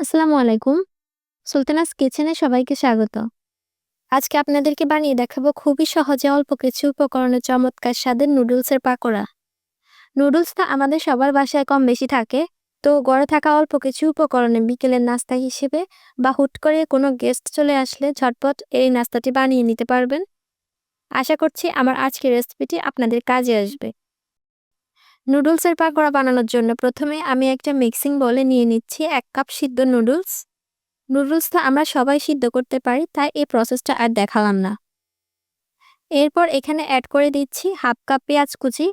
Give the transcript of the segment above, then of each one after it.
আসসালামু আলাইকুম। সুলতানাস কিচেনে সবাইকে স্বাগত। আজকে আপনাদেরকে বানিয়ে দেখাবো খুবই সহজে অল্প কিছু উপকরণে চমৎকার স্বাদের নুডলসের পাকোড়া। নুডলসটা আমাদের সবার বাসায় কম বেশি থাকে। তো গড়ে থাকা অল্প কিছু উপকরণে বিকেলের নাস্তা হিসেবে বা হুট করে কোনো গেস্ট চলে আসলে ঝটপট এই নাস্তাটি বানিয়ে নিতে পারবেন। আশা করছি আমার আজকের রেসিপিটি আপনাদের কাজে আসবে। নুডলসের পাকোড়া বানানোর জন্য প্রথমে আমি একটা মিক্সিং বলে নিয়ে নিচ্ছি এক কাপ সিদ্ধ নুডলস। নুডলসটা আমরা সবাই সিদ্ধ করতে পারি, তাই এই প্রসেসটা আর দেখালাম না। এরপর এখানে অ্যাড করে দিচ্ছি হাফ কাপ পেঁয়াজ কুচি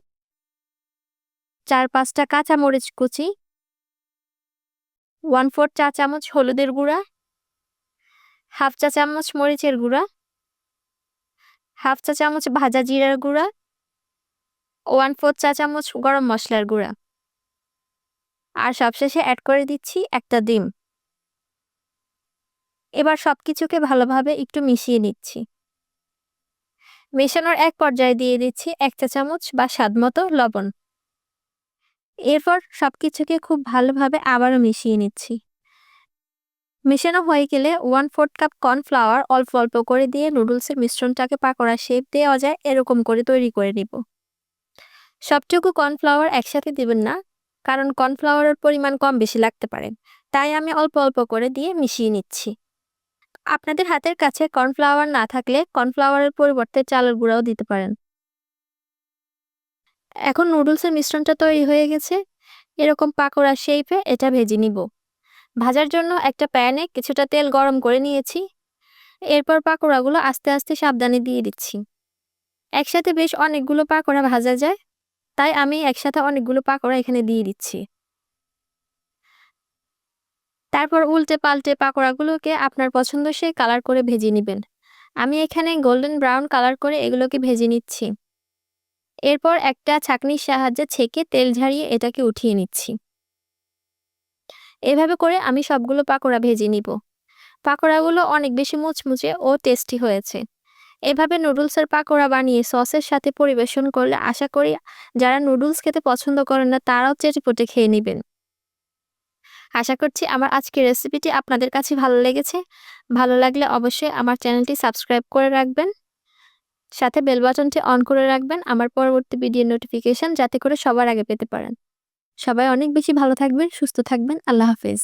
চার পাঁচটা কাঁচা মরিচ কুচি ওয়ান ফোর চা চামচ হলুদের গুঁড়া, হাফ চা চামচ মরিচের গুঁড়া, হাফ চা চামচ ভাজা জিরার গুঁড়া ওয়ান ফোর চা চামচ গরম মশলার গুঁড়া। আর সবশেষে অ্যাড করে দিচ্ছি একটা ডিম। এবার সব কিছুকে ভালোভাবে একটু মিশিয়ে নিচ্ছি। মেশানোর এক পর্যায়ে দিয়ে দিচ্ছি এক চা চামচ বা স্বাদ মতো লবণ। এরপর সব কিছুকে খুব ভালোভাবে আবারও মিশিয়ে নিচ্ছি। মেশানো হয়ে গেলে ওয়ান ফোর্থ কাপ কর্নফ্লাওয়ার অল্প অল্প করে দিয়ে নুডলসের মিশ্রণটাকে পাকোড়া শেপ দেওয়া যায়, এরকম করে তৈরি করে নিব। সবটুকু কর্নফ্লাওয়ার একসাথে দিবেন না, কারণ কর্নফ্লাওয়ারের পরিমাণ কম বেশি লাগতে পারে। তাই আমি অল্প অল্প করে দিয়ে মিশিয়ে নিচ্ছি। আপনাদের হাতের কাছে কর্নফ্লাওয়ার না থাকলে কর্নফ্লাওয়ারের পরিবর্তে চালের গুঁড়াও দিতে পারেন। এখন নুডলসের মিশ্রণটা তৈরি হয়ে গেছে। এরকম পাকোড়া শেপে এটা ভেজে নিব। ভাজার জন্য একটা প্যানে কিছুটা তেল গরম করে নিয়েছি। এরপর পাকোড়াগুলো আস্তে আস্তে সাবধানে দিয়ে দিচ্ছি। একসাথে বেশ অনেকগুলো পাকোড়া ভাজা যায়। তাই আমি একসাথে অনেকগুলো পাকোড়া এখানে দিয়ে দিচ্ছি। তারপর উল্টে পাল্টে পাকোড়াগুলোকে আপনার পছন্দসই কালার করে ভেজে নেবেন। আমি এখানে গোল্ডেন ব্রাউন কালার করে এগুলোকে ভেজে নিচ্ছি। এরপর একটা ছাকনির সাহায্যে ছেঁকে তেল ঝাড়িয়ে এটাকে উঠিয়ে নিচ্ছি। এভাবে করে আমি সবগুলো পাকোড়া ভেজে নিব। পাকোড়াগুলো অনেক বেশি মুচমুচে ও টেস্টি হয়েছে। এভাবে নুডলসের পাকোড়া বানিয়ে সসের সাথে পরিবেশন করলে আশা করি যারা নুডলস খেতে পছন্দ করেন না, তারাও চেটেপুটে খেয়ে নেবেন। আশা করছি আমার আজকের রেসিপিটি আপনাদের কাছে ভালো লেগেছে। ভালো লাগলে অবশ্যই আমার চ্যানেলটি সাবস্ক্রাইব করে রাখবেন। সাথে বেল বাটনটি অন করে রাখবেন, আমার পরবর্তী ভিডিও নোটিফিকেশন যাতে করে সবার আগে পেতে পারেন। সবাই অনেক বেশি ভালো থাকবেন, সুস্থ থাকবেন। আল্লাহ হাফেজ।